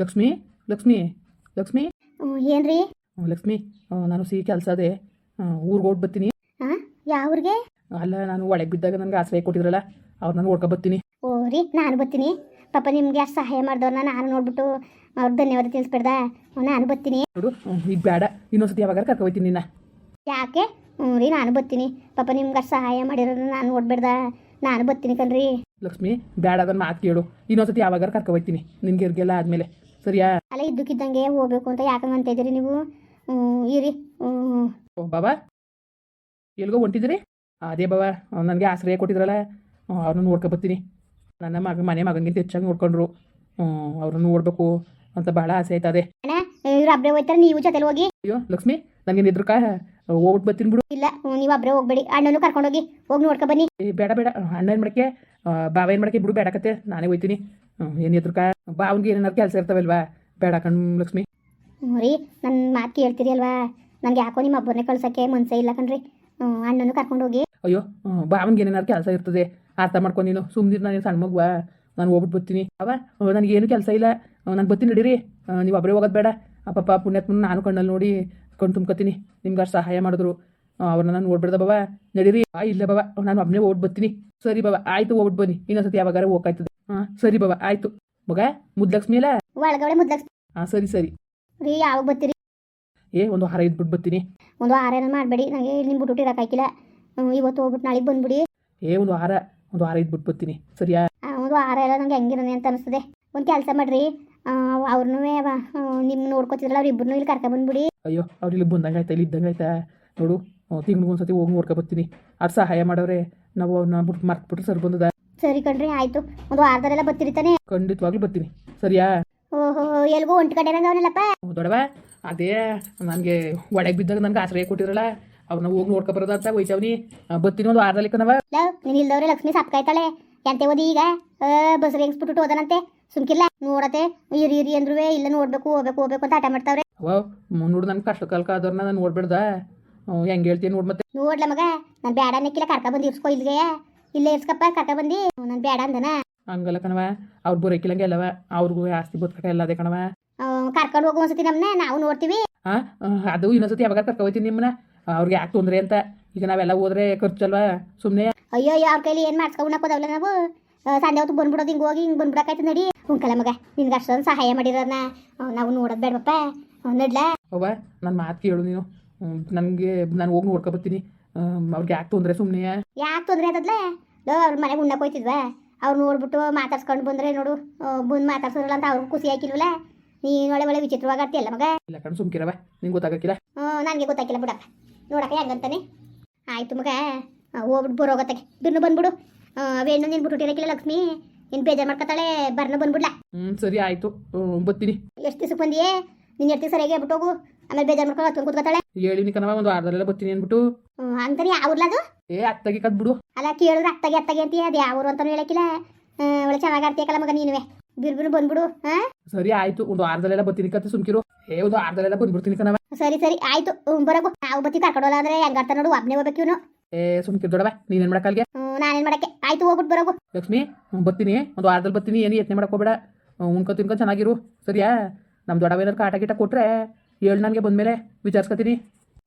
ಲಕ್ಷ್ಮಿ ಲಕ್ಷ್ಮಿ ಲಕ್ಷ್ಮಿ. ಏನ್ರಿ? ಲಕ್ಷ್ಮಿ ನಾನು ಸಿಹಿ ಕೆಲಸ ಅದೇ. ಊರಿಗೆ ಓಡ್ ಬರ್ತೀನಿ. ಯಾವ್ರಿಗೆ ಅಲ್ಲ ನಾನು ಒಳಗೆ ಬಿದ್ದಾಗ ನನಗೆ ಆಶ್ರಯ ಕೊಟ್ಟಿದ್ರಲ್ಲ ಅವ್ರು ನಾನು ಓಡ್ಕೊ ಬರ್ತೀನಿ. ಓ ರೀ ನಾನು ಬರ್ತೀನಿ. ಪಾಪ ನಿಮ್ಗೆ ಅಷ್ಟು ಸಹಾಯ ಮಾಡಿದವ್ರನ್ನ ನಾನು ನೋಡ್ಬಿಟ್ಟು ಅವ್ರಿಗೆ ಧನ್ಯವಾದ ತಿಳಿಸ್ಬಿಡ್ದ. ನಾನು ಬರ್ತೀನಿ. ನೋಡು ಈಗ ಬೇಡ ಇನ್ನೊಂದ್ಸತಿ ಯಾವಾಗ ಕರ್ಕೊ ಹೋಯ್ತೀನಿ ನಿನ್ನ. ಯಾಕೆ? ಹ್ಞೂ ರೀ ನಾನು ಬರ್ತೀನಿ. ಪಾಪ ನಿಮ್ಗೆ ಅಷ್ಟು ಸಹಾಯ ಮಾಡಿರೋದನ್ನ ನಾನು ನೋಡ್ಬಿಡ್ದ. ನಾನು ಬರ್ತೀನಿ ಕಣ್ರಿ. ಲಕ್ಷ್ಮಿ ಬ್ಯಾಡ ಅದನ್ನ ಮಾತು ಕೇಳು. ಇನ್ನೊಂದ್ಸತಿ ಯಾವಾಗಾರ ಕರ್ಕೊ ಹೋಗ್ತೀನಿ. ನಿನ್ಗೆ ಇರ್ಗೆಲ್ಲ ಆದ್ಮೇಲೆ. ಸರಿಯಾ? ಅಲ್ಲ ಇದ್ದಕ್ಕಿದ್ದಂಗೆ ಹೋಗ್ಬೇಕು ಅಂತ ಯಾಕಂಗ ಅಂತ ಇದ್ದೀರಿ ನೀವು? ಇರಿ. ಹ್ಮ್. ಓ ಬಾಬಾ. ಎಲ್ಗೋ ಹೊಂಟಿದ್ರಿ? ಅದೇ ಬಾಬಾ ನನಗೆ ಆಶ್ರಯ ಕೊಟ್ಟಿದ್ರಲ್ಲ. ಅವ್ರನ್ನ ನೋಡ್ಕೊ ಬರ್ತೀನಿ. ನನ್ನ ಮಗ ಮನೆ ಮಗನಿಗಿಂತ ಹೆಚ್ಚಾಗಿ ನೋಡ್ಕೊಂಡ್ರು. ಅವ್ರನ್ನ ನೋಡ್ಬೇಕು ಅಂತ ಭಾಳ ಆಸೆ ಆಯ್ತದೆ. ಅಣ್ಣ ಇವ್ರು ಅಬ್ಬರೇ ಹೋಯ್ತಾರೆ ನೀವು ಜೊತೆಲಿ ಹೋಗಿ. ಅಯ್ಯೋ ಲಕ್ಷ್ಮಿ ನನಗೆ ನಿದ್ರಕ ಹೋಗ್ಬಿಟ್ಟು ಬರ್ತೀನಿ ಬಿಡು. ಇಲ್ಲ ಹ್ಞೂ, ನೀವು ಒಬ್ಬರೇ ಹೋಗ್ಬೇಡಿ. ಅಣ್ಣನೂ ಕರ್ಕೊಂಡೋಗಿ ಹೋಗಿ ನೋಡ್ಕೊ ಬನ್ನಿ. ಏ ಬೇಡ ಬೇಡ. ಅಣ್ಣ ಏನು ಮಾಡಕ್ಕೆ? ಬಾವ ಏನು ಮಾಡಕ್ಕೆ? ಬಿಡು ಬೇಡಕತ್ತೆ. ನಾನೇ ಹೋಯ್ತೀನಿ. ಏನು ಎದ್ರಕ ಬಾವನ್ಗೆ ಏನಾರ ಕೆಲಸ ಇರ್ತಾವಲ್ವಾ? ಬೇಡ ಕಣ್ ಲಕ್ಷ್ಮಿ. ಹ್ಞೂ ರೀ ನನ್ನ ಮಾತು ಕೇಳ್ತೀರಿ ಅಲ್ವಾ ನನಗೆ ಯಾಕೋ ನಿಮ್ಮ ಒಬ್ಬರನ್ನೇ ಕಳ್ಸೋಕ್ಕೆ ಮನಸ್ಸೇ ಇಲ್ಲ ಕಣ್ರಿ. ಅಣ್ಣನು ಅಣ್ಣನೂ ಕರ್ಕೊಂಡೋಗಿ ಅಯ್ಯೋ ಬಾವನ್ಗೆ ಏನೇನಾರು ಕೆಲಸ ಇರ್ತದೆ. ಅರ್ಥ ಮಾಡ್ಕೊಂಡು ನೀನು. ಸುಮ್ಮನೆ ನಾನು ಸಣ್ಣ ಮಗುವ? ನಾನು ಹೋಗ್ಬಿಟ್ಟು ಬರ್ತೀನಿ. ಅವ ನನಗೇನು ಕೆಲಸ ಇಲ್ಲ. ನಾನು ಬರ್ತೀನಿ ನಡೀರಿ. ನೀವು ಒಬ್ಬರೇ ಹೋಗೋದು ಬೇಡ. ಅಪ್ಪಪ್ಪ ಪುಣ್ಯಾತ್ಮನ ನಾನು ಕಣ್ಣಲ್ಲಿ ನೋಡಿ ಕಣ್ಣು ತುಂಬ್ಕೊತೀನಿ ನಿಮ್ಗೆ ಅಷ್ಟು ಸಹಾಯ ಮಾಡಿದ್ರು. ಅವ್ರನ್ನ ನಾನು ಓಡ್ಬಿಡ್ದ ಬಾಬಾ. ನಡೀರಿ. ಆ ಇಲ್ಲ ಬಾಬಾ. ನಾನು ಒಬ್ಬನೇ ಓಡ್ ಬರ್ತೀನಿ ಸರಿ ಬಾಬಾ. ಆಯ್ತು ಓಡ್ ಬನ್ನಿ. ಇನ್ನೊಂದ್ಸತಿ ಯಾವಾಗಾರ ಹೋಗ್ಕಾಯ್ತದೆ. ಹಾ ಸರಿ ಬಾಬಾ. ಆಯ್ತು. ಮಗ ಮುದ್ಲಕ್ಷ್ಮಿ ಅಲ್ಲ ಒಳಗಡೆ ಮುದ್ಲಕ್ಷ್ಮಿ ಹಾಂ ಸರಿ ಸರಿ. ರೀ ಯಾವಾಗ ಬರ್ತೀರಿ ಏ ಒಂದು ಹಾರ ಇದ್ಬಿಟ್ಟು ಬರ್ತೀನಿ ಒಂದು ಹಾರ ಏನೋ ಮಾಡಬೇಡಿ. ನನಗೆ ನಿಮ್ಮ ಬಿಟ್ಟು ಇರೋಕ್ಕಾಗಿಲ್ಲ ಇವತ್ತು ಹೋಗ್ಬಿಟ್ಟು ನಾಳೆಗೆ ಬಂದ್ಬಿಡಿ. ಏ ಒಂದು ಹಾರ. ಒಂದು ಹಾರ ಇದ್ಬಿಟ್ಟು ಬರ್ತೀನಿ ಸರಿಯಾ? ಒಂದು ಹಾರ ಎಲ್ಲ ನಂಗೆ ಹೆಂಗಿರೋನೆ ಅಂತ ಅನಿಸ್ತದೆ. ಒಂದು ಕೆಲಸ ಮಾಡಿರಿ. ಅವ್ರನ್ನೂ ನಿಮ್ಮ ನೋಡ್ಕೊತಿದ್ರಲ್ಲ ಅವ್ರು ಇಬ್ಬರನ್ನೂ ಇಲ್ಲಿ ಕರ್ಕೊಂಬಂದ್ಬಿಡಿ ಅಯ್ಯೋ ಅವ್ರು ಇಲ್ಲಿ ಬಂದಂಗೆ ಆಯ್ತಾ? ಇಲ್ಲಿ ಇದ್ದಂಗೆ ಆಯ್ತಾ? ನೋಡು ತಿಂಗ್ಳಿಗೆ ಒಂದು ಸತಿ ಹೋಗಿ ನೋಡ್ಕೊ ಬರ್ತೀನಿ. ಅವ್ರು ಸಹಾಯ ಮಾಡೋರೆ ನಾವು ಅವ್ರನ್ನ ಬಿಟ್ಟು ಮರ್ತ್ಬಿಟ್ರೆ ಸರ್ ಬಂದದ. ಸರಿ ಕಣ್ರಿ ಆಯ್ತು. ಒಂದು ವಾರದಲ್ಲೆಲ್ಲ ಬರ್ತೀರಿ ತಾನೇ? ಖಂಡಿತವಾಗ್ಲೂ ಬರ್ತೀನಿ. ಸರಿಯಾ? ಓಹೋ ಎಲ್ಗೂ ಒಂಟು ಕಡೆ ಅವನಲ್ಲಪ್ಪ? ದೊಡವ ಅದೇ ನನಗೆ ಒಳಗೆ ಬಿದ್ದಾಗ ನನಗೆ ಆಶ್ರಯ ಕೊಟ್ಟಿರಲ್ಲ. ಅವ್ರನ್ನ ಹೋಗಿ ನೋಡ್ಕೊ ಬರೋದ ಅಂತ ಹೋಯ್ತವ್ನಿ ಬರ್ತೀನಿ ಒಂದು ವಾರದಲ್ಲಿ ಕಣವ ನೀನು ಇಲ್ದವ್ರೆ ಲಕ್ಷ್ಮಿ ಸಾಕಾಯ್ತಾಳೆ ಎಂತೆ ಓದಿ ಈಗ? ಬಸ್ ರೇಗಿಸ್ಬಿಟ್ಟು ಹೋದನಂತೆ. ಸುಮ್ಕಿಲ್ಲ ನೋಡತೆ ಇರಿ ಇರಿ ಅಂದ್ರೂ ಇಲ್ಲ ನೋಡ್ಬೇಕು ಹೋಗ್ಬೇಕು ಹೋಗ್ಬೇಕು ಅಂತ ಆಟ ಮಾಡ್ತಾವ್ರೆ. ಅವ ನೋಡು ನನ್ನ ಕಷ್ಟ ಕಾಲಕ ಆದವ್ರನ್ನ ನಾನು ನೋಡ್ಬೇಡ್ದ? ಹೆಂಗೆ ಹೇಳ್ತೀನಿ ನೋಡ್ ಮತ್ತೆ. ನೋಡ್ಲ ಮಗ ನಾನು ಬ್ಯಾಡ ಅನ್ನಕ್ಕಿಲ್ಲ ಕರ್ಕ ಬಂದು ಇರ್ಸ್ಕೊ ಇಲ್ಗೆ ಇಲ್ಲೇ ಇರ್ಸ್ಕಪ್ಪ ಕರ್ಕ ಬಂದಿ. ನಾನು ಬ್ಯಾಡ ಅಂದನ. ಹಂಗಲ್ಲ ಕಣವ ಅವ್ರು ಬರೋಕಿಲ್ಲಂಗೆ ಅಲ್ಲವ ಅವ್ರಿಗೂ ಆಸ್ತಿ ಬದುಕಟ ಎಲ್ಲ ಅದೇ ಕಣವ ಕರ್ಕೊಂಡು ಹೋಗೋ ಒಂದ್ಸತಿ ನಮ್ಮನ್ನ ನಾವು ನೋಡ್ತೀವಿ. ಹಾಂ ಅದು ಇನ್ನೊಂದ್ಸತಿ ಯಾವಾಗ ಕರ್ಕ ಹೋಯ್ತೀನಿ ನಿಮ್ನ. ಅವ್ರಿಗೆ ಯಾಕೆ ತೊಂದ್ರೆ ಅಂತ. ಈಗ ನಾವೆಲ್ಲ ಹೋದ್ರೆ ಖರ್ಚಲ್ವಾ ಸುಮ್ಮನೆ ಅಯ್ಯೋ ಅಯ್ಯೋ ಅವ್ರ ಕೈಲಿ ಏನು ಮಾಡ್ಸ್ಕೊಂಡು ಉಣ್ಣಕ್ಕೋದವಲ್ಲ ನಾವು? ಸಂಜೆ ಹೊತ್ತು ಬಂದ್ಬಿಡೋದು ಹಿಂಗೆ ಹೋಗಿ ಹಿಂಗೆ ಬಂದ್ಬಿಡಕಾಯ್ತು ನಡಿ. ಹುಂಕಲ ಮಗ ನಿನ್ಗೆ ಅಷ್ಟೊಂದು ಸಹಾಯ ಮಾಡಿರೋದನ್ನ ನಾವು ನೋಡೋದು ಬೇಡಪ್ಪ ನಡ್ಲಾ. ಅವ್ವ ನನ್ನ ಮಾತು ಕೇಳು ನೀನು. ನನಗೆ ನಾನು ಹೋಗಿ ನೋಡ್ಕೊ ಬರ್ತೀನಿ. ಅವ್ರಿಗೆ ಯಾಕೆ ತೊಂದರೆ ಸುಮ್ಮನೆ ಯಾಕೆ ತೊಂದರೆ ಆದದ್ಲೆ ಲೋ ಅವ್ರ ಮನೆಗೆ ಉಣ್ಣಕ್ಕೆ ಹೋಯ್ತಿದ್ವಾ. ಅವ್ರು ನೋಡ್ಬಿಟ್ಟು ಮಾತಾಡ್ಸ್ಕೊಂಡು ಬಂದ್ರೆ ನೋಡು ಬಂದು ಮಾತಾಡ್ಸೋದ್ರಲ್ಲ ಅಂತ ಅವ್ರಿಗೂ ಖುಷಿ ಆಯ್ಕಿಲ್ವಲ್ಲ ನೀನು ಒಳ್ಳೆ ಒಳ್ಳೆ ವಿಚಿತ್ರವಾಗಿ ಆಡ್ತೀಯಲ್ಲ ಮಗ? ಇಲ್ಲ ಕಣ್ ಸುಮ್ಕಿರವ ನಿಂಗೆ ಗೊತ್ತಾಗಕ್ಕಿಲ್ಲ? ಹ್ಞೂ ನನಗೆ ಗೊತ್ತಾಗಿಲ್ಲ ಬಿಡಪ್ಪ. ನೋಡಕ್ಕೆ ಹೆಂಗಂತಾನೆ. ಆಯ್ತು ಮಗ ಹೋಗ್ಬಿಟ್ಟು ಬರೋಗತ್ತಾಗೆ. ಬಿರ್ನು ಬಂದ್ಬಿಡು. ಅವೇನು ನೀನು ಬಿಟ್ಟುಟ್ಟಿರಕ್ಕಿಲ್ಲ ಲಕ್ಷ್ಮಿ. ನಿನ್ ಬೇಜಾರ್ ಮಾಡ್ಕೊತಾಳೆ ಬರ್ನ ಬಂದ್ಬಿಡ್ಲ. ಹ್ಞೂ ಸರಿ ಆಯ್ತು. ಬರ್ತೀನಿ. ಎಷ್ಟು ದಿವಸಕ್ಕೆ ಬಂದಿಯೇ? ನೀನು ಎಷ್ಟು ಸರಿಯಾಗಿ ಹೇಳ್ಬಿಟ್ಟು ಹೋಗು. ಆಮೇಲೆ ಬೇಜಾರ್ ಮಾಡ್ಕೊಂಡು ಹತ್ತು ಕೂತ್ಕೊತಾಳೆ. ಹೇಳಿನಿ ಕಣವ ಒಂದು ವಾರದಲ್ಲೆಲ್ಲ ಬರ್ತೀನಿ ಅಂದ್ಬಿಟ್ಟು. ಅಂತಾರೆ ಅಂತಾನೆ ಯಾವ ಊರ್ಲ ಅದು? ಏ ಅತ್ತಗೆ ಕದ್ ಬಿಡು ಅಲ್ಲ ಕೇಳಿದ್ರೆ ಅತ್ತಗೆ ಅತ್ತಗೆ ಅಂತೀಯ ಅದು ಯಾವ ಊರು ಅಂತಾನು ಹೇಳಕ್ಕಿಲ್ಲ. ಒಳ್ಳೆ ಚೆನ್ನಾಗಿ ಆಡ್ತೀಯಕಲ್ಲ ಮಗ ನೀನುವೆ. ಬಿರ್ ಬಿರು ಬಂದ್ಬಿಡು ಹಾಂ ಸರಿ ಆಯ್ತು ಒಂದು ವಾರದಲ್ಲೆಲ್ಲ ಬರ್ತೀನಿ ಕತ್ತೆ ಸುಮ್ಕಿರು. ಏ ಒಂದು ವಾರದಲ್ಲೆಲ್ಲ ಬಂದ್ಬಿಡ್ತೀನಿ ಕಣವ ಸರಿ ಸರಿ ಆಯ್ತು. ಹ್ಮ್, ಬರಗು. ನಾವು ಬತ್ತಿ ಕರ್ಕೊಂಡೋಲ್ಲ ಅಂದ್ರೆ ಹೆಂಗಾಡ್ತ ನೋಡು ಒಬ್ಬನೇ ಹೋಗ್ಬೇಕು ಇವನು. ಏ ಸುಮ್ಕಿರ್ ದೊಡವ ನೀನೇನು ಮಾಡಕ್ಕಲ್ಗೆ ನಾನೇನು ಮಾಡಕ್ಕೆ? ಆಯ್ತು ಹೋಗ್ಬಿಟ್ಟು ಬರಗು. ಲಕ್ಷ್ಮಿ ಬರ್ತೀನಿ. ಒಂದು ವಾರದಲ್ಲಿ ಬರ್ತೀನಿ ಏನು ಯತ್ನೆ ಮಾಡಕ್ ಹೋಗ್ಬೇಡ. ಉಣ್ಕೊ ತಿನ್ಕೊ ಚೆನ್ನಾಗಿರು. ಸರಿಯಾ? ನಮ್ ದೊಡವ ಏನಾರು ಕಾಟ ಗೀಟ ಕೊಟ್ರೆ ಏಳು ನನಗೆ ಬಂದಮೇಲೆ ವಿಚಾರಿಸ್ಕೊತೀನಿ.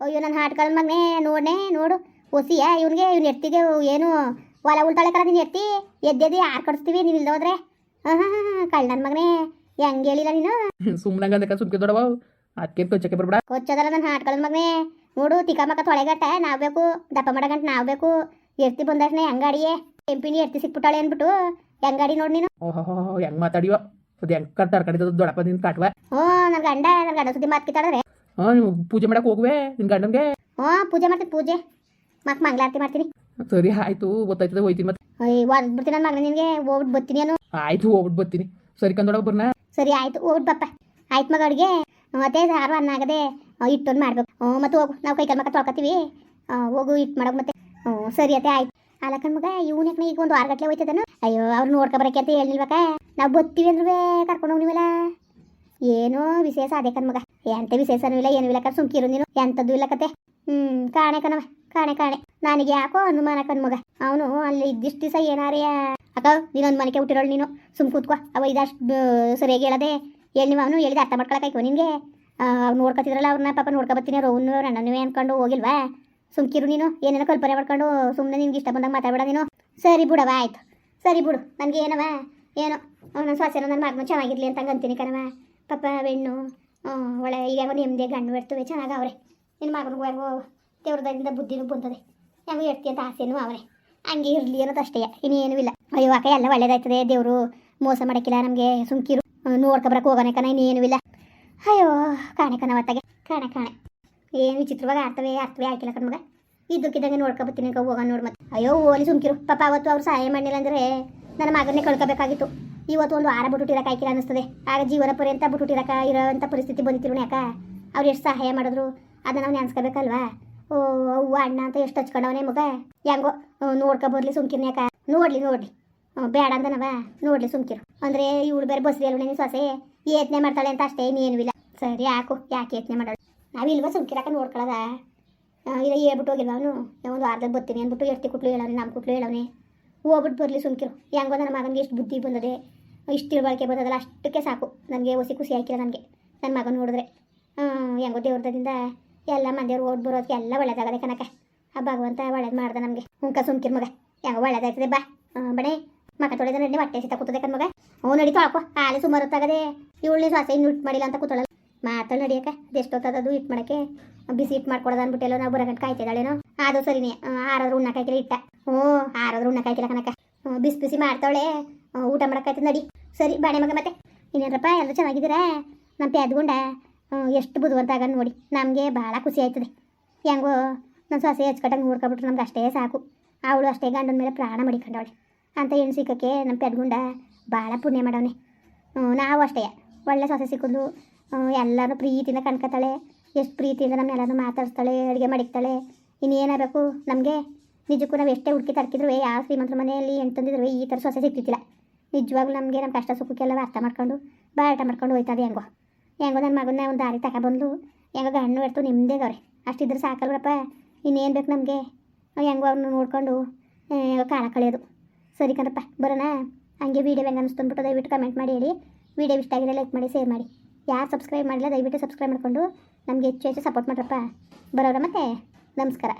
ಅಯ್ಯೋ ನನ್ನ ಹಾಟ್ಗಳ ಮಗನೇ ನೋಡ್ನೆ ನೋಡು. ಒಸಿಯ ಇವ್ನಿಗೆ ಇವ್ನ ಎತ್ತಿಗೆ ಏನು ಹೊಲ ಉಳ್ತಾಳೆ ಕಲ ನೀನು ಎತ್ತಿ. ಎದ್ದೆದ್ದು ಯಾರು ಕಡಿಸ್ತೀವಿ ನೀವು ಇಲ್ದ ಹೋದ್ರೆ ಹಾಂ ಹಾಂ ಹಾಂ ಕಳ್ಳ ನನ್ನ ಮಗನೇ. ಹೆಂಗೆ ಹೇಳಿಲ್ಲ ನೀನು? ಸುಮ್ಮನೆ ಸುಮ್ಕೆ ದೊಡವ ಅದಕ್ಕೆ ಕೊಚ್ಚಕ್ಕೆ ಬರ್ಬೇಡ. ಕೊಚ್ಚದಲ್ಲ ನನ್ನ ಹಾಟ್ಗಳ ಮಗನೇ. ನೋಡು ತಿಕ್ಕಮಕ್ಕ ತೊಳೆಗಟ್ಟ ನಾವು ಬೇಕು ದಪ್ಪ ಮಾಡಗಂಟ ನಾವು ಬೇಕು ಎರ್ತಿ ಬಂದಷ್ಟೇ ಹೆಂಗಾಡಿಯೇ ಕೆಂಪಿನಿ ಎರ್ತಿ ಸಿಕ್ಬಿಟ್ಟಾಳೆ ಅಂದ್ಬಿಟ್ಟು ಹೆಂಗಾಡಿ ನೋಡಿ ನೀನು? ಓಹೋ ಹೆಂಗ್ ಮಾತಾಡಿವ ಅದು ಹೆಂಗ್ ಕಟ್ಟಾರ ಕಡಿದ ದೊಡಪ್ಪ ನಿನ್ನ ಕಾಟ್ವ. ಹ್ಞೂ ನನ್ನ ಗಂಡ ನನ್ನ ಗಂಡ ಸುದ್ದಿ ಮಾತು ಕಿತ್ತಾಡಿದ್ರೆ ಹಾಂ ನೀವು ಪೂಜೆ ಮಾಡಕ್ಕೆ ಹೋಗುವೆ ನಿನ್ನ ಗಂಡನಿಗೆ? ಹ್ಞೂ ಪೂಜೆ ಮಾಡ್ತೀನಿ ಪೂಜೆ. ಮಕ್ ಮಂಗಳಾರತಿ ಮಾಡ್ತೀನಿ. ಸರಿ ಆಯ್ತು ಗೊತ್ತಾಯ್ತದೆ ಹೋಯ್ತೀನಿ ಮತ್ತೆ. ಅಯ್ಯ ಬಿಡ್ತೀನಿ ನನ್ನ ಮಗನ ನಿನಗೆ ಹೋಗ್ಬಿಟ್ಟು ಬರ್ತೀನಿ ನಾನು. ಆಯ್ತು ಹೋಗ್ಬಿಟ್ಟು ಬರ್ತೀನಿ. ಸರಿ ಕಂದೊಡಗ ಬರ್ನ? ಸರಿ ಆಯ್ತು ಹೋಗ್ಬಿಟ್ಟು ಬಪ್ಪ. ಆಯ್ತು ಮಗ ಅಡುಗೆ ಮತ್ತೆ ಸಾರು, ಅನ್ನ, ಆಗದೆ ಇಟ್ಟೊಂದು ಮಾಡ್ಬೇಕು. ಮತ್ತು ಹೋಗು. ನಾವು ಕೈ ಕಾಲು ಮಕ್ಕ ತೊಳ್ಕೊತೀವಿ ಹೋಗು ಇಟ್ ಮಾಡೋಕೆ ಮತ್ತೆ. ಸರಿ ಅತ್ತೆ, ಆಯ್ತು. ಅಲ್ಲ ಕಣ್ ಮಗ ಇವನಕ್ಕೆ ಈಗ ಒಂದು ವಾರ ಗಟ್ಟಲೆ ಹೋಯ್ತದನು? ಅಯ್ಯೋ, ಅವ್ರು ನೋಡ್ಕೊ ಬರಕ್ಕೆ ಅಂತ ಹೇಳಿಲ್ವಕ್ಕ. ನಾವು ಬತ್ತೀವಿ ಅಂದ್ರೆ ಕರ್ಕೊಂಡು ಹೋಗ್ನಿವಲ್ಲ ಏನೋ ವಿಶೇಷ ಅದೇ ಕನ್ ಮಗ. ಎಂತ ವಿಶೇಷನೂ ಇಲ್ಲ, ಏನೂ ಇಲ್ಲ ಕಣ್ ಸುಮ್ಕಿರು ನೀನು. ಎಂಥದ್ದು ಇಲ್ಲ ಕತೆ. ಹ್ಞೂ ಕಾಣೆ ಕಣವ ಕಾಣೆ ಕಾಣೆ. ನನಗೆ ಯಾಕೋ ಅನುಮಾನ ಕಣ್ ಮಗ. ಅವನು ಅಲ್ಲಿ ಇದ್ದಿಷ್ಟು ದಿವಸ ಏನಾರೇ ಅಕ್ಕ, ನೀನೊಂದು ಮನೆಗೆ ಹುಟ್ಟಿರೋಳು ನೀನು. ಸುಮ್ ಕೂತ್ಕೋ. ಅವ ಇದಷ್ಟು ಸರಿಯಾಗಿ ಹೇಳದೆ. ನೀವು ಅವನು ಹೇಳಿದ ಅರ್ಥ ಮಾಡ್ಕೊಳಕಾಯ್ತು ನಿನಗೆ? ಅವ್ರು ನೋಡ್ಕೊತಿದ್ರಲ್ಲ ಅವ್ರನ್ನ ಪಾಪ ನೋಡ್ಕೊಬತ್ತೀನಿ ರೌನು ಅವ್ರು ಅಣ್ಣನವೇ ಅನ್ಕೊಂಡು ಹೋಗಿಲ್ವಾ? ಸುಮ್ಕಿರು ನೀನು ಏನೇನೋ ಕಲ್ಪನೆ ಮಾಡ್ಕೊಂಡು ಸುಮ್ಮನೆ ನಿನ್ಗೆ ಇಷ್ಟ ಬಂದಾಗ ಮಾತಾಡಬೇಡ ನೀನು. ಸರಿ ಬಿಡವ ಆಯ್ತು. ಸರಿ ಬಿಡು ನನಗೆ ಏನವ? ಏನೋ ನನ್ನ ಸೊಸೆನ ನನ್ನ ಮಗನು ಚೆನ್ನಾಗಿರ್ಲಿ ಅಂತ ಅಂತೀನಿ ಕಣವ ಪಾಪ ಹ್ಮ್, ಒಳ್ಳೆ ಈಗ ನೆಮ್ಮದಿ ಗಂಡು ಬಿಡ್ತವೆ ಚೆನ್ನಾಗಿ ಅವ್ರೆ. ನಿನ್ನ ಮಗನಿಗೂ ಹೇಗೋ ದೇವ್ರದಿಂದ ಬುದ್ಧಿನೂ ಬಂದದೆ. ಹೆಂಗೆ ಇರ್ತಿ ಅಂತ ಆಸೆನೂ ಅವರೇ. ಹಂಗೆ ಇರಲಿ ಅನ್ನೋದು ಅಷ್ಟೇ ಇನ್ನೇನೂ ಇಲ್ಲ. ಅಯ್ಯೋ ಅಕ್ಕ ಎಲ್ಲ ಒಳ್ಳೇದಾಯ್ತದೆ ದೇವರು. ಮೋಸ ಮಾಡೋಕ್ಕಿಲ್ಲ ನಮಗೆ ಸುಮ್ಕಿರು. ನೋಡ್ಕೊಬರಕ್ಕೆ ಹೋಗೋಣ ಕಣ, ಇನ್ನೇನೂ ಇಲ್ಲ. ಅಯ್ಯೋ, ಕಾಣೆ ಕಣ ಒತ್ತಾಗೆ ಕಾಣೆ ಕಾಣೆ. ಏನು ವಿಚಿತ್ರವಾಗಿ ಆಡ್ತವೆ ಆಡ್ತವೆ, ಆಯ್ತಿಲ್ಲ ಕಣ್ಮಗ ಇದ್ದಕ್ಕಿದ್ದಂಗೆ ನೋಡ್ಕೊಬತ್ತೀನಿ ಅಂಕ ಹೋಗೋಣ ನೋಡಿ ಮತ್ತೆ. ಅಯ್ಯೋ, ಓಲಿ ಸುಮ್ಕಿರು. ಪಾಪ ಅವತ್ತು ಅವ್ರು ಸಹಾಯ ಮಾಡಿಲ್ಲ ಅಂದರೆ ನನ್ನ ಮಗನೇ ಕಳ್ಕೊಬೇಕಾಗಿತ್ತು. ಇವತ್ತು ಒಂದು ವಾರ ಬಿಟ್ಟುಟಿರಕ್ಕೆ ಆಯ್ಕಿಲ್ಲ ಅನ್ನಿಸ್ತದೆ. ಆಗ ಜೀವನ ಪರ್ಯಂತ ಬಿಟ್ಟುಟಿರಕ ಇರೋವಂಥ ಪರಿಸ್ಥಿತಿ ಬಂದಿತ್ತಿರು ಯಾಕ ಅವ್ರು ಎಷ್ಟು ಸಹಾಯ ಮಾಡಿದ್ರು, ಅದನ್ನ ನಾವು ನೆನ್ಸ್ಕೋಬೇಕಲ್ವಾ? ಓ, ಅವ್ವ, ಅಣ್ಣ ಅಂತ ಎಷ್ಟು ಹಚ್ಕೊಂಡವನೇ ಮಗ. ಹೆಂಗೋ ನೋಡ್ಕೊಬರ್ಲಿ ಸುಮ್ಕಿರ್ನ ಯಾಕ ನೋಡ್ಲಿ ನೋಡ್ಲಿ. ಬೇಡ ಅಂದನವ. ನೋಡ್ಲಿ ಸುಮ್ಕಿರು. ಅಂದ್ರೆ ಇವಳು ಬೇರೆ ಬಸ್ ಅಲ್ವ ಸೊಸೆ. ಯತ್ನೆ ಮಾಡ್ತಾಳೆ ಅಂತ ಅಷ್ಟೇ, ಇನ್ನೇನು ಇಲ್ಲ. ಸರಿ, ಯಾಕು, ಯಾಕೆ ಯತ್ನೆ ಮಾಡೋಳು ಇಲ್ವಾ ಸುಮ್ಕಿರಾಕ ನೋಡ್ಕೊಳ್ಳೋದ ಇಲ್ಲ ಹೇಳ್ಬಿಟ್ಟು ಹೋಗಿಲ್ವ ಅವನು? ಒಂದು ವಾರದಲ್ಲಿ ಬರ್ತೀನಿ ಅಂದ್ಬಿಟ್ಟು ಎರ್ತಿ ಕುಟ್ಲು ಹೇಳವನೆ ನಮ್ಮ ಕುಟ್ಲು ಹೇಳವನೆ. ಹೋಗ್ಬಿಟ್ಟು ಬರ್ಲಿ ಸುಮ್ಕಿರು. ಹೆಂಗೋ ನನ್ನ ಮಗನಿಗೆ ಎಷ್ಟು ಬುದ್ಧಿ ಬಂದದೆ. ಇಷ್ಟು ತಿಳುವಳಿಕೆ ಬಂದದಲ್ಲ, ಅಷ್ಟಕ್ಕೆ ಸಾಕು. ನನಗೆ ಹೊಸಿ ಖುಷಿ ಹಾಕಿಲ್ಲ ನನಗೆ. ನನ್ನ ಮಗನ ನೋಡಿದ್ರೆ. ಹೆಂಗೋ ದೇವ್ರದಿಂದ ಎಲ್ಲ ಮಂದಿಯವ್ರು ಓಡ್ ಬರೋದಕ್ಕೆ ಎಲ್ಲ ಒಳ್ಳೇದಾಗದೆ ಕನಕ ಆ ಭಗವಂತ ಒಳ್ಳೇದು ಮಾಡ್ದೆ ನಮಗೆ. ಹುಂಕ ಸುಮ್ಕಿರ್ ಮಗ. ಹೆಂಗೋ ಒಳ್ಳೇದಾಯ್ತದೆ, ಬಾ. ಬಣೆ. ಮಕ ತೊಳೆದ ನಡಿ ಹೊಟ್ಟೆ ಸಿತ ಕೂತದೆ ಮಗ. ಹ್ಞೂ ನಡಿ ತೊಳ್ಕೊ ಹಾಲೆ ಸುಮಾರು ಹೊತ್ತಾಗದೆ ಇವಳನ್ನ ಶ್ವಾಸ ಇನ್ನು ಇಟ್ಟು ಮಾಡಿಲ್ಲ ಅಂತ ಕೂತಳಲ್ಲ. ಮಾತಾಡಿ ನಡಿಯಕ್ಕ ಅದು ಇಟ್ ಮಾಡಕ್ಕೆ? ಬಿಸಿ ಇಟ್ ಮಾಡ್ಕೊಡೋದು ಅಂದ್ಬಿಟ್ಟೆಲ್ಲ ನಾವು ಬರಗಂಟು ಕಾಯ್ತಿದ್ದಾಳೇನೋ ಅದು ಸರಿನೇ ಆರಾದ್ರೂ ಉಣ್ಣಕ್ಕಾಯ್ಕಿಲ್ಲ ಇಟ್ಟ ಹ್ಞೂ ಆರಾದ್ರೂ ಉಣ್ಣಕ್ಕಾಯ್ಕಿಲ್ಲ ಕನಕ ಬಿಸಿ ಬಿಸಿ ಮಾಡ್ತಾಳೆ ಊಟ ಮಾಡಕ್ಕಾಯ್ತದೆ ನಡಿ. ಸರಿ ಬಾಣೆ ಮಗ ಮತ್ತೆ. ಇನ್ನೇನಪ್ಪ ಎಲ್ಲ ಚೆನ್ನಾಗಿದ್ದೀರಾ? ನಮ್ಮ ಪ್ಯಾದ್ಗೊಂಡ ಎಷ್ಟು ಬುದ್ಧಿವಂತಾಗ ನೋಡಿ. ನಮಗೆ ಭಾಳ ಖುಷಿ ಆಯ್ತದೆ. ಹೆಂಗೋ ನನ್ನ ಸೊಸೆ ಹಚ್ಕಟ್ಟಂಗೆ ನೋಡ್ಕೊಬಿಟ್ರೆ ನಮ್ಗೆ ಅಷ್ಟೇ ಸಾಕು. ಅವಳು ಅಷ್ಟೇ ಗಂಡನ ಮೇಲೆ ಪ್ರಾಣ ಮಡಿಕೊಂಡವಳೆ. ಅಂತ ಹೆಣ್ಣು ಸಿಕ್ಕಕ್ಕೆ ನಮ್ಮ ಪೆದ್ಗುಂಡ ಭಾಳ ಪುಣ್ಯ ಮಾಡವನೆ. ನಾವು ಅಷ್ಟೇ. ಒಳ್ಳೆ ಸೊಸೆ ಸಿಕ್ಕಿದ್ಲು. ಎಲ್ಲರೂ ಪ್ರೀತಿಯಿಂದ ಕಣ್ಕತ್ತಾಳೆ. ಎಷ್ಟು ಪ್ರೀತಿಯಿಂದ ನಮ್ಮೆಲ್ಲರೂ ಮಾತಾಡಿಸ್ತಾಳೆ, ಅಡುಗೆ ಮಾಡಿಕ್ತಾಳೆ. ಇನ್ನೇನಾಗಬೇಕು ನಮಗೆ? ನಿಜಕ್ಕೂ ನಾವು ಎಷ್ಟೇ ಹುಡುಕಿ ತರ್ಕಿದ್ರು ಯಾವ ಶ್ರೀಮಂತರ ಮನೆಯಲ್ಲಿ ತಂದಿದ್ರು ಈ ಥರ ಸೊಸೆ ಸಿಗ್ತಿದ್ದಿಲ್ಲ. ನಿಜವಾಗ್ಲೂ ನಮಗೆ ನಮ್ಮ ಕಷ್ಟ ಸುಖಕ್ಕೆಲ್ಲ ಅರ್ಥ ಮಾಡ್ಕೊಂಡು ಬಾಟ ಮಾಡ್ಕೊಂಡು ಹೋಯ್ತದೆ ಹೆಂಗೋ. ಹೆಂಗೋ ನನ್ನ ಮಗನ ಒಂದು ದಾರಿ ತಗೊಬಂದು ಹೆಂಗೋ ಗಣ್ಣು ಎಡ್ತು ನಿಮ್ಮದೇಗವ್ರೆ ಅಷ್ಟಿದ್ರೆ ಸಾಕಲ್ವಪ್ಪ. ಇನ್ನೇನು ಬೇಕು ನಮಗೆ? ಹೆಂಗೋ ಅವ್ರನ್ನ ನೋಡ್ಕೊಂಡು ಹೆಂಗೋ ಕಾಲ ಕಳೆಯೋದು. ಸರಿ ಕಣಪ್ಪ, ಬರೋಣ. ಹಂಗೆ ವೀಡಿಯೋ ಹೆಂಗೆ ಅನಿಸ್ತು ದಯವಿಟ್ಟು ಕಮೆಂಟ್ ಮಾಡಿ ಹೇಳಿ. ವೀಡಿಯೋ ಇಷ್ಟ ಆಗಿದ್ರೆ ಲೈಕ್ ಮಾಡಿ ಶೇರ್ ಮಾಡಿ. ಯಾರು ಸಬ್ಸ್ಕ್ರೈಬ್ ಮಾಡಿಲ್ಲ, ದಯವಿಟ್ಟು ಸಬ್ಸ್ಕ್ರೈಬ್ ಮಾಡಿಕೊಂಡು. ನಮಗೆ ಹೆಚ್ಚು ಹೆಚ್ಚು ಸಪೋರ್ಟ್ ಮಾಡ್ರಪ್ಪ. ಬರೋರ ಮತ್ತೆ? ನಮಸ್ಕಾರ.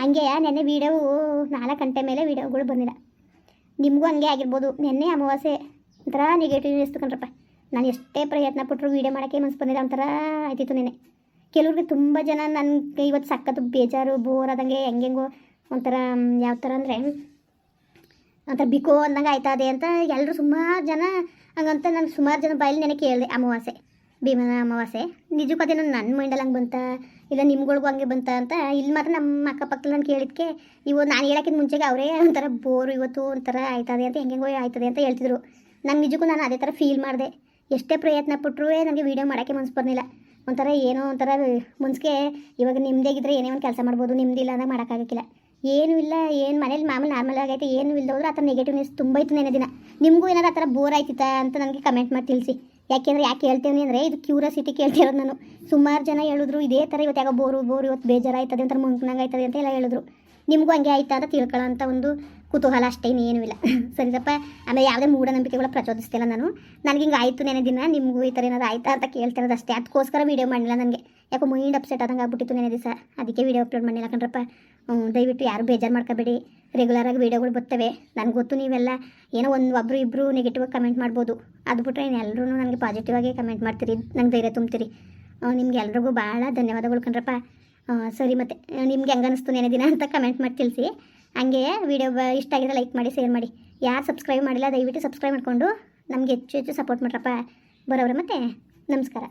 ಹಂಗೆ ನೆನ್ನೆ ವೀಡಿಯೋವು ನಾಲ್ಕು ಗಂಟೆ ಮೇಲೆ ವೀಡಿಯೋಗಳು ಬಂದಿಲ್ಲ. ನಿಮಗೂ ಹಂಗೆ ಆಗಿರ್ಬೋದು. ನೆನ್ನೆ ಅಮಾವಾಸ್ಯೆ ಒಂಥರ ನೆಗೆಟಿವ್ ಇಸ್ತು ಕಣ್ರಪ್ಪ. ನಾನು ಎಷ್ಟೇ ಪ್ರಯತ್ನ ಪಟ್ಟರು ವೀಡಿಯೋ ಮಾಡೋಕ್ಕೆ ಮನಸ್ಸು ಬಂದಿಲ್ಲ ಒಂಥರ ಆಯ್ತಿತ್ತು ನೆನೆ ಕೆಲವ್ರಿಗೆ ತುಂಬ ಜನ ನನಗೆ ಇವತ್ತು ಸಕ್ಕತ್ತು ಬೇಜಾರು ಬೋರ್ ಆದಂಗೆ ಹೆಂಗೆಂಗೋ ಒಂಥರ ಯಾವ ಥರ ಅಂದರೆ ಒಂಥರ ಬಿಕೋ ಅಂದಂಗೆ ಆಯ್ತದೆ ಅಂತ ಎಲ್ಲರೂ ಸುಮಾರು ಜನ ಹಂಗಂತ ನಾನು ಸುಮಾರು ಜನ ಬಾಯಲ್ಲಿ ನೆನೆ ಕೇಳಿದೆ ಅಮಾವಾಸ್ಯೆ, ಭೀಮನ ಅಮಾವಾಸ್ಯೆ. ನಿಜಕ್ಕೂ ಅದೇನೋ ನನ್ನ ಮೈಂಡಲ್ಲಿ ಹಂಗೆ ಬಂತ, ಇಲ್ಲ ನಿಮ್ಗಳಿಗೂ ಹಂಗೆ ಬಂತ ಅಂತ ಇಲ್ಲಿ ಮಾತ್ರ ನಮ್ಮ ಅಕ್ಕಪಕ್ಕದಲ್ಲಿ ನಾನು ಕೇಳಿದ್ಕೆ, ಇವು ನಾನು ಹೇಳೋಕ್ಕಿಂತ ಮುಂಚೆಗೆ ಅವರೇ ಒಂಥರ ಬೋರು ಇವತ್ತು ಒಂಥರ ಆಯ್ತದೆ ಅಂತ ಹೆಂಗೆ ಆಯ್ತದೆ ಅಂತ ಹೇಳ್ತಿದ್ರು. ನಂಗೆ ನಿಜಕ್ಕೂ ನಾನು ಅದೇ ಥರ ಫೀಲ್ ಮಾಡಿದೆ. ಎಷ್ಟೇ ಪ್ರಯತ್ನ ಪಟ್ಟರೂ ನನಗೆ ವೀಡಿಯೋ ಮಾಡೋಕ್ಕೆ ಮನ್ಸು ಬರ್ನಿಲ್ಲ ಒಂಥರ ಏನೋ ಒಂಥರ ಮುನ್ಸಿಗೆ ಇವಾಗ ನಿಮ್ಮದೇ ನಿಮ್ಮದೇಗಿದ್ರೆ ಏನೇ ಒಂದು ಕೆಲಸ ಮಾಡ್ಬೋದು ನಿಮ್ಮದಿಲ್ಲ ಅಂದಾಗ ಮಾಡೋಕ್ಕಾಗಕ್ಕಿಲ್ಲ ಏನೂ ಇಲ್ಲ, ಏನು ಮನೇಲಿ ಮಾಮೂಲಿ ನಾರ್ಮಲ್ ಆಗೈತೆ, ಏನು ಹೋದ್ರೆ ಆ ಥರ ನೆಗೆಟಿವ್ನೆಸ್ ತುಂಬ ಇತ್ತು ನೆನೆ ದಿನ. ನಿಮಗೂ ಏನಾರು ಆ ಥರ ಬೋರ್ ಆಯ್ತಿತ್ತ ಅಂತ ನನಗೆ ಕಮೆಂಟ್ ಮಾಡಿ ತಿಳಿಸಿ. ಯಾಕೆಂದರೆ ಯಾಕೆ ಹೇಳ್ತೇನೆ ಅಂದರೆ, ಇದು ಕ್ಯೂರಿಯಾಸಿಟಿ ಕೇಳ್ತಿರೋದು ನಾನು. ಸುಮಾರು ಜನ ಹೇಳಿದ್ರು, ಇದೇ ಥರ ಇವತ್ತು ಯಾಕೋ ಬೋರು ಬೋರು ಇವತ್ತು ಬೇಜಾರಾಯ್ತದೆ ಅಂತ ಮುಂಕ್ನಂಗೆ ಆಯ್ತದೆ ಅಂತ ಎಲ್ಲ ಹೇಳಿದ್ರು. ನಿಮಗೂ ಹಂಗೆ ಆಯ್ತಾ ಅಂತ ತಿಳ್ಕೊಳ್ಳೋ ಅಂತ ಒಂದು ಕುತೂಹಲ ಅಷ್ಟೇ ಇನ್ನೇನೂ ಇಲ್ಲ ಸರಿದಪ್ಪ ಆಮೇಲೆ ಯಾವುದೇ ಮೂಢನಂಬಿಕೆಗಳು ಪ್ರಚೋದಿಸ್ತಿಲ್ಲ ನಾನು. ನನಗೆ ಹಿಂಗೆ ಆಯಿತು ನೆನೆ ದಿನ, ನಿಮಗೂ ಈ ಥರ ಏನಾದ್ರು ಆಯ್ತಾ ಅಂತ ಕೇಳ್ತಿರೋದು ಅಷ್ಟೇ. ಅದಕ್ಕೋಸ್ಕರ ವೀಡಿಯೋ ಮಾಡಿಲ್ಲ ನನಗೆ. ಯಾಕೋ ಮೈಂಡ್ ಅಪ್ಸೆಟ್ ಆದಂಗೆ ಆಗ್ಬಿಟ್ಟಿತ್ತು ನೆನೆ ದಿವಸ. ಅದಕ್ಕೆ ವೀಡಿಯೋ ಅಪ್ಲೋಡ್ ಮಾಡಿಲ್ಲ ಕಣ್ರಪ್ಪ. ದಯವಿಟ್ಟು ಯಾರು ಬೇಜಾರು ಮಾಡ್ಕೋಬೇಡಿ. ರೆಗ್ಯುಲರಾಗಿ ವೀಡಿಯೋಗಳು ಬರ್ತವೆ. ನನಗೆ ಗೊತ್ತು ನೀವೆಲ್ಲ ಏನೋ ಒಂದು ಒಬ್ಬರು ಇಬ್ಬರು ನೆಗೆಟಿವ್ ಕಮೆಂಟ್ ಮಾಡ್ಬೋದು. ಅದು ಬಿಟ್ಟರೆ ಎಲ್ಲರೂ ನನಗೆ ಪಾಸಿಟಿವ್ ಆಗಿ ಕಮೆಂಟ್ ಮಾಡ್ತೀರಿ. ನಂಗೆ ಧೈರ್ಯ ತುಂಬ್ತೀರಿ. ನಿಮ್ಗೆ ಎಲ್ರಿಗೂ ಭಾಳ ಧನ್ಯವಾದಗಳು ಕಣ್ರಪ್ಪ. ಸರಿ ಮತ್ತೆ. ನಿಮ್ಗೆ ಹೆಂಗೆ ಅನಿಸ್ತು ನೆನೆ ದಿನ ಅಂತ ಕಮೆಂಟ್ ಮಾಡಿ ತಿಳಿಸಿ. ಹಂಗೆ ವಿಡಿಯೋ ಇಷ್ಟ ಆಗಿದ್ರೆ ಲೈಕ್ ಮಾಡಿ ಶೇರ್ ಮಾಡಿ. ಯಾರು ಸಬ್ಸ್ಕ್ರೈಬ್ ಮಾಡಿಲ್ಲ, ದಯವಿಟ್ಟು ಸಬ್ಸ್ಕ್ರೈಬ್ ಮಾಡಿಕೊಂಡು ನಮಗೆ ಹೆಚ್ಚು ಹೆಚ್ಚು ಸಪೋರ್ಟ್ ಮಾಡ್ರಪ್ಪ. ಬರೋವ್ರೆ ಮತ್ತೆ, ನಮಸ್ಕಾರ.